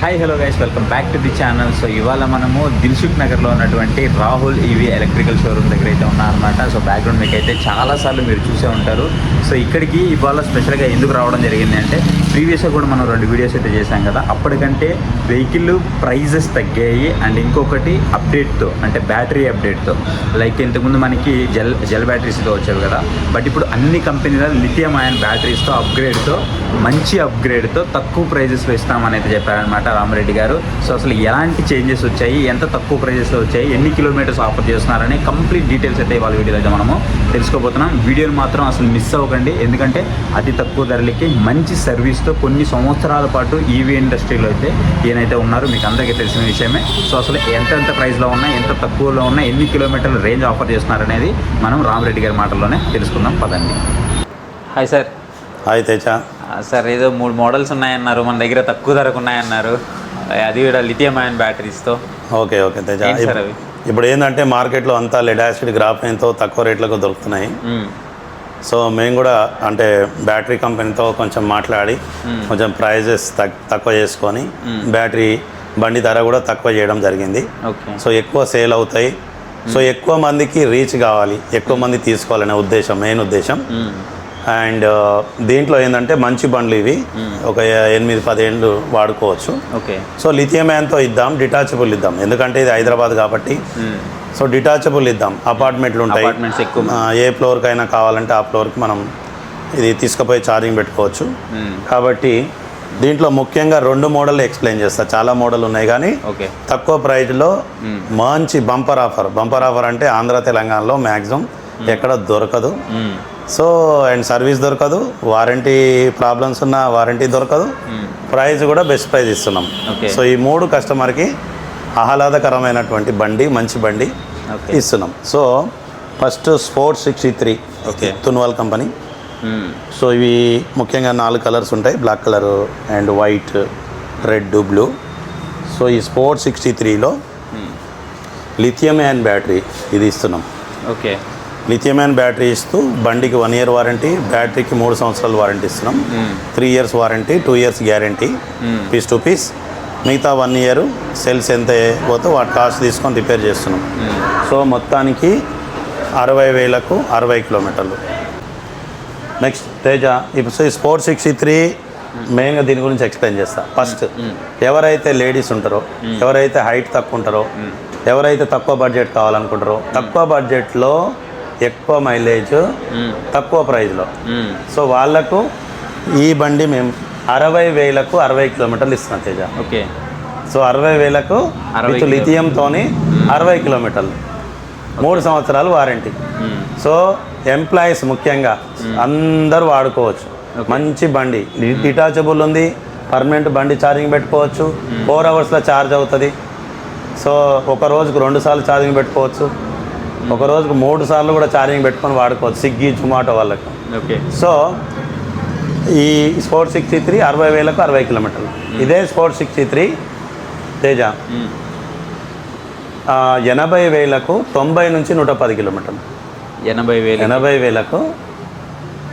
Hi hello guys welcome back to the channel so ఇవాళ మనము దిల్సుఖ్ నగర్లో ఉన్నటువంటి రాహుల్ ఈవీ ఎలక్ట్రికల్ షోరూమ్ దగ్గర అయితే ఉన్నారనమాట సో బ్యాక్గ్రౌండ్ మీకు అయితే చాలాసార్లు మీరు చూసే ఉంటారు. సో ఇక్కడికి ఇవాళ స్పెషల్గా ఎందుకు రావడం జరిగింది అంటే ప్రీవియస్గా కూడా మనం రెండు వీడియోస్ అయితే చేశాం కదా అప్పటికంటే వెహికల్ ప్రైజెస్ తగ్గాయి అండ్ ఇంకొకటి అప్డేట్తో అంటే బ్యాటరీ అప్డేట్తో. లైక్ ఇంతకుముందు మనకి జెల్ జెల్ బ్యాటరీస్తో వచ్చేవి కదా బట్ ఇప్పుడు అన్ని కంపెనీల లిథియం అయన్ బ్యాటరీస్తో అప్గ్రేడ్తో మంచి అప్గ్రేడ్తో తక్కువ ప్రైజెస్లో ఇస్తామని అయితే చెప్పారనమాట రామరెడ్డి గారు. సో అసలు ఎలాంటి చేంజెస్ వచ్చాయి ఎంత తక్కువ ప్రైజెస్లో వచ్చాయి ఎన్ని కిలోమీటర్స్ ఆఫర్ చేస్తున్నారని కంప్లీట్ డీటెయిల్స్ అయితే ఇవాళ వీడియోలో అయితే మనము తెలుసుకోబోతున్నాం. వీడియోని మాత్రం అసలు మిస్ అవ్వకండి ఎందుకంటే అతి తక్కువ ధరలకి మంచి సర్వీస్ సర్వీస్తో కొన్ని సంవత్సరాల పాటు ఈవీ ఇండస్ట్రీలో అయితే ఈయనైతే ఉన్నారు. మీకు అందరికీ తెలిసిన విషయమే. సో అసలు ఎంత ఎంత ప్రైస్లో ఉన్నాయి ఎంత తక్కువలో ఉన్నాయి ఎన్ని కిలోమీటర్ల రేంజ్ ఆఫర్ చేస్తున్నారనేది మనం రామరెడ్డి గారి మాటల్లోనే తెలుసుకుందాం. పదండి. Hi sir hi Teja. Sir ఏదో మూడు మోడల్స్ ఉన్నాయన్నారు. మన దగ్గర తక్కువ ధరకు ఉన్నాయన్నారు. అది కూడా లిథియం అయన్ బ్యాటరీస్తో ఓకే ఓకే తేజ. సార్ అవి? ఇప్పుడు ఏంటంటే మార్కెట్లో అంతా లెడ్ యాసిడ్ గ్రాఫైన్తో తక్కువ రేట్లకు దొరుకుతున్నాయి. సో మేము కూడా అంటే బ్యాటరీ కంపెనీతో కొంచెం మాట్లాడి కొంచెం ప్రైజెస్ తక్కువ చేసుకొని బ్యాటరీ బండి ధర కూడా తక్కువ చేయడం జరిగింది. సో ఎక్కువ సేల్ అవుతాయి. సో ఎక్కువ మందికి రీచ్ కావాలి. ఎక్కువ మంది తీసుకోవాలనే ఉద్దేశం మెయిన్ ఉద్దేశం. అండ్ దీంట్లో ఏంటంటే మంచి బండ్లు ఇవి. ఒక ఎనిమిది పదేళ్ళు వాడుకోవచ్చు. ఓకే. సో లిథియం యాన్తో ఇద్దాం డిటాచబుల్ ఇద్దాం. ఎందుకంటే ఇది హైదరాబాద్ కాబట్టి. సో డిటాచబుల్ ఇద్దాం. అపార్ట్మెంట్లు ఉంటాయి. అపార్ట్మెంట్స్ ఎక్కువ ఏ ఫ్లోర్కి అయినా కావాలంటే ఆ ఫ్లోర్కి మనం ఇది తీసుకుపోయి ఛార్జింగ్ పెట్టుకోవచ్చు. కాబట్టి దీంట్లో ముఖ్యంగా రెండు మోడల్ ఎక్స్ప్లెయిన్ చేస్తా. చాలా మోడల్ ఉన్నాయి కానీ తక్కువ ప్రైజ్లో మంచి బంపర్ ఆఫర్. బంపర్ ఆఫర్ అంటే ఆంధ్ర తెలంగాణలో మ్యాక్సిమం ఎక్కడ దొరకదు. సో అండ్ సర్వీస్ దొరకదు. వారంటీ ప్రాబ్లమ్స్ ఉన్న వారంటీ దొరకదు. ప్రైస్ కూడా బెస్ట్ ప్రైస్ ఇస్తున్నాం. సో ఈ మూడు కస్టమర్కి ఆహ్లాదకరమైనటువంటి బండి మంచి బండి ఇస్తున్నాం so first sports sixty three okay. Tunwal company. So ఇవి ముఖ్యంగా నాలుగు కలర్స్ ఉంటాయి black colour and white red blue so ఈ స్పోర్ట్స్ సిక్స్టీ త్రీలో. లిథియం యాన్ బ్యాటరీ ఇది ఇస్తున్నాం ఓకే లిథియం యాన్ బ్యాటరీ ఇస్తూ బండికి వన్ ఇయర్ వారంటీ బ్యాటరీకి మూడు సంవత్సరాల వారంటీ ఇస్తున్నాం. Three years warranty two years guarantee. Piece to piece మిగతా వన్ ఇయర్ సెల్స్ ఎంత పోతే వాటి కాస్ట్ తీసుకొని రిపేర్ చేస్తున్నాం. సో మొత్తానికి అరవై వేలకు అరవై కిలోమీటర్లు. నెక్స్ట్ తేజ ఇప్పుడు సో ఈ స్పోర్ట్స్ సిక్స్టీ త్రీ మెయిన్గా దీని గురించి ఎక్స్ప్లెయిన్ చేస్తా. ఫస్ట్ ఎవరైతే లేడీస్ ఉంటారో ఎవరైతే హైట్ తక్కువ ఉంటారో ఎవరైతే తక్కువ బడ్జెట్ కావాలనుకుంటారో తక్కువ బడ్జెట్లో ఎక్కువ మైలేజ్. తక్కువ ప్రైస్లో మ్మ్. సో వాళ్ళకు ఈ బండి మేము అరవై వేలకు అరవై కిలోమీటర్లు ఇస్తున్నాం తేజ. ఓకే. సో అరవై వేలకు అరవై విత్ లిథియంతోని అరవై కిలోమీటర్లు. మూడు సంవత్సరాలు వారంటీ. సో ఎంప్లాయీస్ ముఖ్యంగా అందరూ వాడుకోవచ్చు. మంచి బండి. డిటాచబుల్ ఉంది. పర్మనెంట్ బండి ఛార్జింగ్ పెట్టుకోవచ్చు. ఫోర్ అవర్స్లో ఛార్జ్ అవుతుంది. సో ఒక రోజుకు రెండు సార్లు ఛార్జింగ్ పెట్టుకోవచ్చు. ఒక రోజుకు మూడు సార్లు కూడా ఛార్జింగ్ పెట్టుకొని వాడుకోవచ్చు. స్విగ్గీ జొమాటో వాళ్ళకు. ఓకే. సో ఈ స్పోర్ట్స్ సిక్స్టీ త్రీ అరవై వేలకు అరవై కిలోమీటర్లు. ఇదే స్పోర్ట్స్ సిక్స్టీ త్రీ. తేజ. ఎనభై వేలకు తొంభై నుంచి నూట పది కిలోమీటర్లు. ఎనభై వేలు ఎనభై వేలకు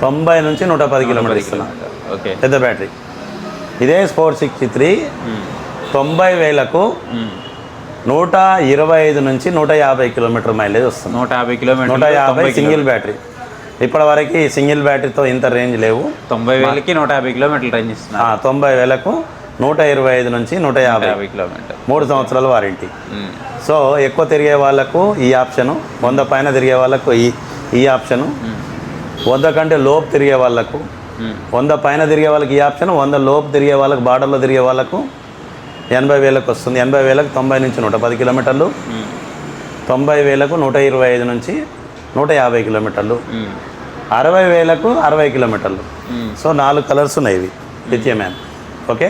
తొంభై నుంచి నూట పది కిలోమీటర్లు ఇస్తున్నాం. ఓకే. పెద్ద బ్యాటరీ. ఇదే స్పోర్ట్స్ సిక్స్టీ త్రీ. తొంభై వేలకు. నూట ఇరవై ఐదు నుంచి నూట యాభై కిలోమీటర్ మైలేజ్ వస్తుంది. నూట యాభై కిలోమీటర్లు నూట యాభై సింగిల్ బ్యాటరీ. ఇప్పటివరకు సింగిల్ బ్యాటరీతో ఇంత రేంజ్ లేవు. తొంభై వేలకి నూట యాభై కిలోమీటర్లు రేంజ్ ఆ, ఇస్తున్నారు తొంభై వేలకు నూట ఇరవై ఐదు నుంచి నూట యాభై. యాభై కిలోమీటర్ మూడు సంవత్సరాల వారంటీ. సో ఎక్కువ తిరిగే వాళ్ళకు ఈ ఆప్షను వంద పైన తిరిగే వాళ్ళకు ఈ ఈ ఆప్షను వంద కంటే లోపు తిరిగే వాళ్ళకు. వంద పైన తిరిగే వాళ్ళకి ఈ ఆప్షన్ వంద లోపు తిరిగే వాళ్ళకు బార్డర్లో తిరిగే వాళ్ళకు ఎనభై వేలకు వస్తుంది. ఎనభై వేలకు తొంభై నుంచి నూట పది కిలోమీటర్లు. తొంభై వేలకు నూట ఇరవై ఐదు నుంచి నూట యాభై కిలోమీటర్లు. అరవై వేలకు అరవై కిలోమీటర్లు. సో నాలుగు కలర్స్ ఉన్నాయి ఇవి. Lithium ion okay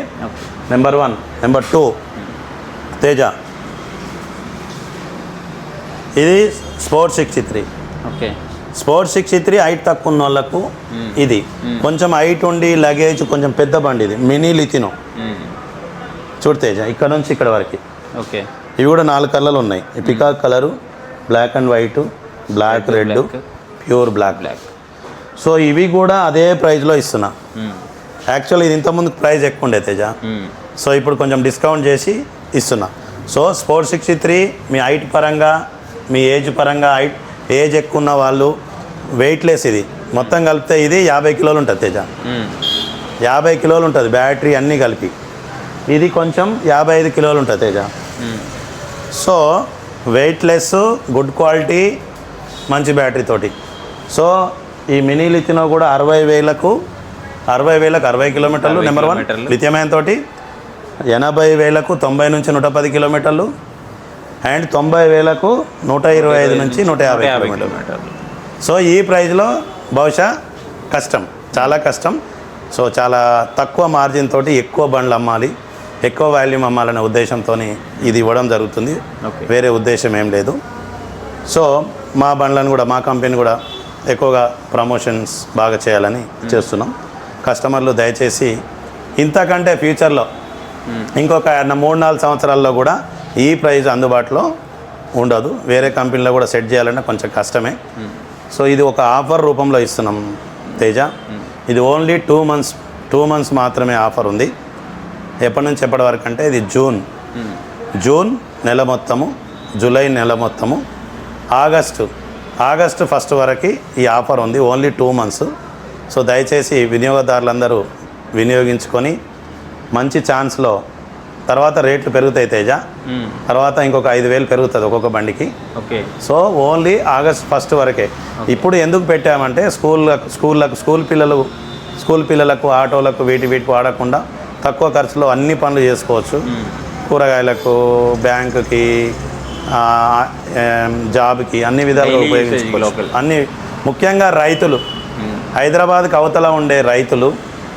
number one number two Teja. ఇది sports sixty three. Okay sports sixty three height తక్కువ ఉన్న వాళ్ళకు ఇది కొంచెం హైట్ ఉండి లగేజ్ కొంచెం పెద్ద బండి ఇది. Mini Lithino. మ్మ్. చూడు తేజ ఇక్కడ నుంచి ఇక్కడ వరకు. ఓకే ఇవి కూడా నాలుగు కలర్లు ఉన్నాయి. Peacock colour black and white black red. Pure black black so ఇవి కూడా అదే ప్రైస్లో ఇస్తున్నా. యాక్చువల్ ఇది ఇంతకుముందు ప్రైస్ ఎక్కువ ఉండే తేజ. సో ఇప్పుడు కొంచెం డిస్కౌంట్ చేసి ఇస్తున్నా. సో స్పోర్ట్స్ సిక్స్టీ త్రీ మీ హైట్ పరంగా మీ ఏజ్ పరంగా హైట్ ఏజ్ ఎక్కువ ఉన్న వాళ్ళు వెయిట్లెస్ ఇది. మొత్తం కలిపితే ఇది యాభై కిలోలు ఉంటుంది తేజ. మ్మ్. యాభై కిలోలు ఉంటుంది బ్యాటరీ అన్నీ కలిపి. ఇది కొంచెం యాభై ఐదు కిలోలు ఉంటుంది Teja. So weightless good quality మంచి బ్యాటరీ తోటి. సో ఈ మినీ లిథినో కూడా అరవై వేలకు అరవై వేలకు అరవై కిలోమీటర్లు నెంబర్ వన్. లిథియమైన తోటి. ఎనభై వేలకు తొంభై నుంచి నూట పది కిలోమీటర్లు. అండ్ తొంభై వేలకు నూట ఇరవై ఐదు నుంచి నూట యాభై కిలోమీటర్లు. సో ఈ ప్రైజ్లో బహుశా కష్టం చాలా కష్టం. సో చాలా తక్కువ మార్జిన్ తోటి ఎక్కువ బండ్లు అమ్మాలి ఎక్కువ వాల్యూమ్ అమ్మాలనే ఉద్దేశంతో ఇది ఇవ్వడం జరుగుతుంది. వేరే ఉద్దేశం ఏం లేదు. సో మా బండ్లను కూడా మా కంపెనీ కూడా ఎక్కువగా ప్రమోషన్స్ బాగా చేయాలని చేస్తున్నాం. కస్టమర్లు దయచేసి ఇంతకంటే ఫ్యూచర్లో ఇంకొక మూడు నాలుగు సంవత్సరాల్లో కూడా ఈ ప్రైస్ అందుబాటులో ఉండదు. వేరే కంపెనీలో కూడా సెట్ చేయాలంటే కొంచెం కష్టమే. సో ఇది ఒక ఆఫర్ రూపంలో ఇస్తున్నాం తేజ. ఇది only two months two months మాత్రమే ఆఫర్ ఉంది. ఎప్పటి నుంచి ఎప్పటి వరకు అంటే ఇది జూన్. జూన్ నెల మొత్తము జూలై నెల మొత్తము. ఆగస్టు ఆగస్టు ఫస్ట్ వరకు ఈ ఆఫర్ ఉంది ఓన్లీ టూ మంత్స్ సో దయచేసి వినియోగదారులందరూ వినియోగించుకొని మంచి ఛాన్స్లో తర్వాత రేట్లు పెరుగుతాయి తేజ. తర్వాత ఇంకొక ఐదు వేలు పెరుగుతుంది ఒక్కొక్క బండికి. Okay. So only August first వరకే. ఇప్పుడు ఎందుకు పెట్టామంటే స్కూళ్ళకు స్కూళ్ళకు స్కూల్ పిల్లలు స్కూల్ పిల్లలకు ఆటోలకు వీటి వీటికి వాడకుండా తక్కువ ఖర్చులో అన్ని పనులు చేసుకోవచ్చు. కూరగాయలకు బ్యాంకుకి జాబ్కి అన్ని విధాలుగా ఉపయోగించుకోవచ్చు. అన్ని ముఖ్యంగా రైతులు. మ్మ్. హైదరాబాద్కి అవతల ఉండే రైతులు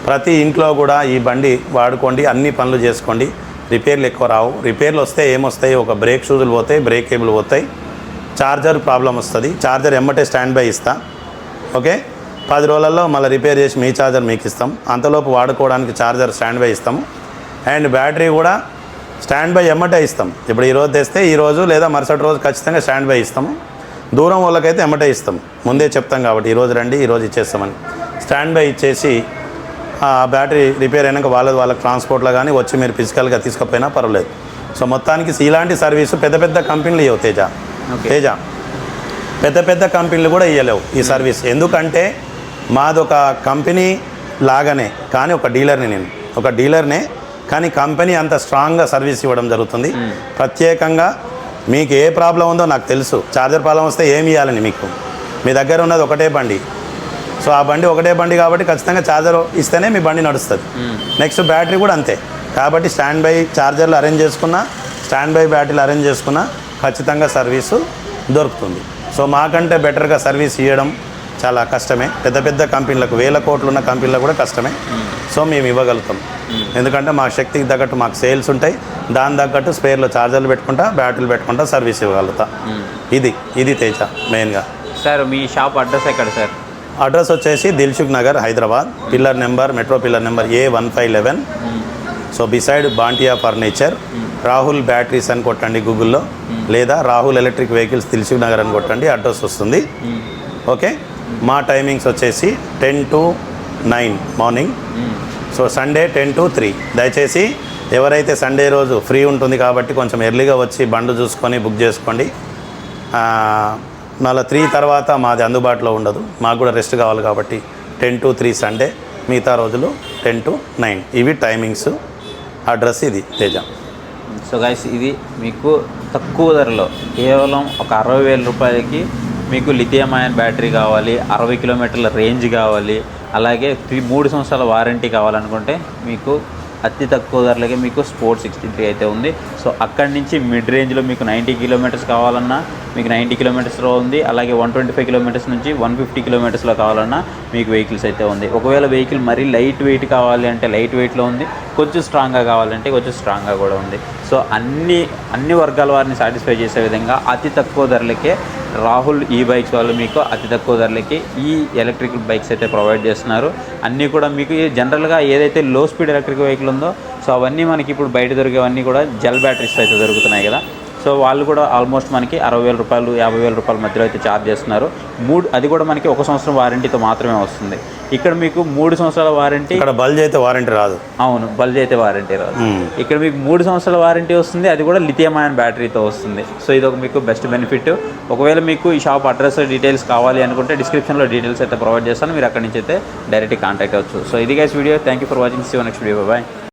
ప్రతి ఇంట్లో కూడా ఈ బండి వాడుకోండి అన్ని పనులు చేసుకోండి. రిపేర్లు ఎక్కువ రావు. రిపేర్లు వస్తే ఏమొస్తాయి? ఒక బ్రేక్ షూజులు పోతాయి బ్రేక్ కేబుల్ పోతాయి. చార్జర్ ప్రాబ్లం వస్తుంది. చార్జర్ ఎమ్మటే స్టాండ్ బై ఇస్తా. ఓకే? పది రోజులలో మళ్ళీ రిపేర్ చేసి మీ చార్జర్ మీకు ఇస్తాం అంతలోపు వాడుకోవడానికి చార్జర్ స్టాండ్ బై ఇస్తాము. అండ్ బ్యాటరీ కూడా స్టాండ్ బై ఎమ్మటే ఇస్తాం. ఇప్పుడు ఈ రోజు తెస్తే ఈ రోజు లేదా మరుసటి రోజు ఖచ్చితంగా స్టాండ్ బై ఇస్తాము. దూరం వాళ్ళకైతే ఎమ్మటే ఇస్తాం. ముందే చెప్తాం కాబట్టి ఈ రోజు రండి ఈ రోజు ఇచ్చేస్తామని. స్టాండ్ బై ఇచ్చేసి ఆ బ్యాటరీ రిపేర్ అయినాక వాళ్ళది వాళ్ళకి ట్రాన్స్పోర్ట్లో కానీ వచ్చి మీరు ఫిజికల్గా తీసుకపోయినా పర్వాలేదు. సో మొత్తానికి ఇలాంటి సర్వీసు పెద్ద పెద్ద కంపెనీలు ఇవ్వవు తేజ. ఓకే. తేజ. పెద్ద పెద్ద కంపెనీలు కూడా ఇవ్వలేవు ఈ సర్వీస్. ఎందుకంటే మాదొక కంపెనీ లాగానే కానీ ఒక డీలర్ని నేను ఒక డీలర్నే కానీ కంపెనీ అంత స్ట్రాంగ్గా సర్వీస్ ఇవ్వడం జరుగుతుంది. ప్రత్యేకంగా మీకు ఏ ప్రాబ్లం ఉందో నాకు తెలుసు. చార్జర్ ప్రాబ్లం వస్తే ఏమి ఇవ్వాలని మీకు? మీ దగ్గర ఉన్నది ఒకటే బండి. సో ఆ బండి ఒకటే బండి కాబట్టి ఖచ్చితంగా ఛార్జర్ ఇస్తేనే మీ బండి నడుస్తుంది. నెక్స్ట్ బ్యాటరీ కూడా అంతే. కాబట్టి స్టాండ్ బై ఛార్జర్లు అరేంజ్ చేసుకున్నా స్టాండ్ బై బ్యాటరీలు అరేంజ్ చేసుకున్నా ఖచ్చితంగా సర్వీసు దొరుకుతుంది. సో మాకంటే బెటర్గా సర్వీస్ ఇవ్వడం చాలా కష్టమే. పెద్ద పెద్ద కంపెనీలకు వేల కోట్లు ఉన్న కంపెనీలకు కూడా కష్టమే. సో మేము ఇవ్వగలుగుతాం. ఎందుకంటే మా శక్తికి తగ్గట్టు మాకు సేల్స్ ఉంటాయి. దాని తగ్గట్టు స్పేర్లో ఛార్జర్లు పెట్టుకుంటా బ్యాటరీలు పెట్టుకుంటా సర్వీస్ ఇవ్వగలుగుతా. ఇది ఇది తేజ మెయిన్గా. సార్ మీ షాప్ అడ్రస్ ఎక్కడ సార్? అడ్రస్ వచ్చేసి Dilsukh Nagar Hyderabad. Pillar number metro pillar number A one five eleven so beside Bantia furniture Rahul batteries అని కొట్టండి గూగుల్లో లేదా రాహుల్ ఎలక్ట్రిక్ వెహికల్స్ దిల్సుఖ్ నగర్ అని కొట్టండి అడ్రస్ వస్తుంది. ఓకే? మా టైమింగ్స్ వచ్చేసి ten to nine morning so Sunday ten to three. దయచేసి ఎవరైతే సండే రోజు ఫ్రీ ఉంటుంది కాబట్టి కొంచెం ఎర్లీగా వచ్చి బండ్లు చూసుకొని బుక్ చేసుకోండి. మళ్ళీ త్రీ తర్వాత మాది అందుబాటులో ఉండదు. మాకు కూడా రెస్ట్ కావాలి కాబట్టి టెన్ టు త్రీ సండే మిగతా రోజులు టెన్ టు నైన్. ఇవి టైమింగ్స్. అడ్రస్ ఇది తేజ. సో గైస్ ఇది మీకు తక్కువ ధరలో కేవలం ఒక అరవై వేల రూపాయలకి మీకు లిథియం అయన్ బ్యాటరీ కావాలి అరవై కిలోమీటర్ల రేంజ్ కావాలి అలాగే త్రీ మూడు సంవత్సరాల వారంటీ కావాలనుకుంటే మీకు అతి తక్కువ ధరలకే మీకు స్పోర్ట్స్ సిక్స్టీ త్రీ అయితే ఉంది. సో అక్కడి నుంచి మిడ్ రేంజ్లో మీకు నైంటీ కిలోమీటర్స్ కావాలన్నా మీకు నైంటీ కిలోమీటర్స్లో ఉంది. అలాగే వన్ ట్వంటీ ఫైవ్ కిలోమీటర్స్ నుంచి వన్ ఫిఫ్టీ కిలోమీటర్స్లో కావాలన్నా మీకు వెహికల్స్ అయితే ఉంది. ఒకవేళ వెహికల్ మరీ లైట్ వెయిట్ కావాలి అంటే లైట్ వెయిట్లో ఉంది. కొంచెం స్ట్రాంగ్గా కావాలంటే కొంచెం స్ట్రాంగ్గా కూడా ఉంది. సో అన్ని అన్ని వర్గాల వారిని సాటిస్ఫై చేసే విధంగా అతి తక్కువ ధరలకే రాహుల్ ఈ బైక్స్ వాళ్ళు మీకు అతి తక్కువ ధరలకి ఈ ఎలక్ట్రికల్ బైక్స్ అయితే ప్రొవైడ్ చేస్తున్నారు. అన్నీ కూడా మీకు జనరల్గా ఏదైతే లో స్పీడ్ ఎలక్ట్రిక్ వెహికల్ ఉందో సో అవన్నీ మనకి ఇప్పుడు బయట దొరికేవన్నీ కూడా జెల్ బ్యాటరీస్ అయితే దొరుకుతున్నాయి కదా. సో వాళ్ళు కూడా ఆల్మోస్ట్ మనకి అరవై వేల రూపాయలు యాభై వేల రూపాయల మధ్యలో అయితే ఛార్జ్ చేస్తున్నారు. మూడు అది కూడా మనకి ఒక సంవత్సరం వారంటీతో మాత్రమే వస్తుంది. ఇక్కడ మీకు మూడు సంవత్సరాల వారంటీ ఇక్కడ బల్జ్ అయితే వారంటీ రాదు. అవును బల్జ్ అయితే వారంటీ రాదు. ఇక్కడ మీకు మూడు సంవత్సరాల వారంటీ వస్తుంది అది కూడా లిథియం అయాన్ బ్యాటరీతో వస్తుంది. సో ఇది ఒక మీకు బెస్ట్ బెనిఫిట్. ఒకవేళ మీకు ఈ షాప్ అడ్రస్ డీటెయిల్స్ కావాలి అనుకుంటే డిస్క్రిప్షన్లో డీటెయిల్స్ అయితే ప్రొవైడ్ చేస్తాను. మీరు అక్కడి నుంచి అయితే డైరెక్ట్ కాంటాక్ట్ అవ్వచ్చు. సో ఇది guys video thank you for watching see next video bye